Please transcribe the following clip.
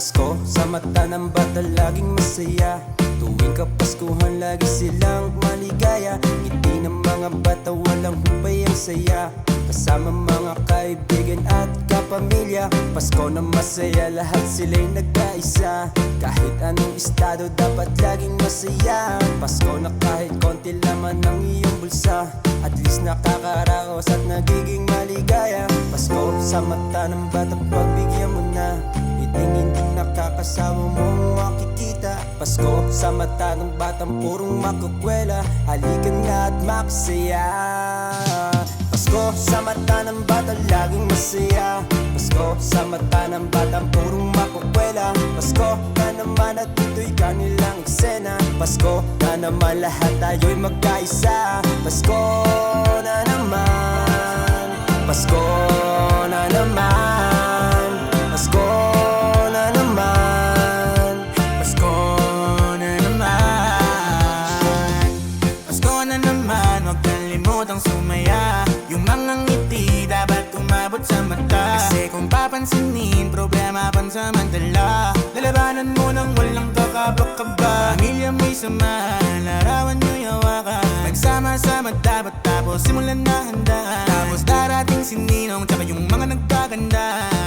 Pasko sa mata ng bata laging masaya. Tuwing kapaskuhan lagi silang maligaya. Ngiti ng mga bata walang hupay ang saya. Kasama mga kaibigan at kapamilya. Pasko na masaya lahat sila'y nagkaisa Kahit anong estado dapat laging masaya. Pasko na kahit konti laman ng iyong bulsa. At least nakakaraos at nagiging maligaya. Pasko sa mata ng bata pagbigyan mo na. Itingin nakakasawa mong makikita. Pasko sa mata ng batang purong makukwela. Halika na at makasaya Pasko sa mata ng bata laging masaya. Pasko sa mata ng batang purong makukwela. Pasko na naman at ito'y kanilang eksena. Pasko na naman lahat tayo'y magkaisa. Pasko na naman. Pasko kalimutang sumaya. Yung mga ngiti dapat umabot sa mata. Kasi kung papansinin, problema pansamantala Lalabanan mo nang walang kakabakaba. Pamilya mo'y samahan, larawan nyo'y hawakan. Nagsama-sama dapat tapos simulan na handaan Tapos darating si Ninong, tsaka yung mga nagkaganda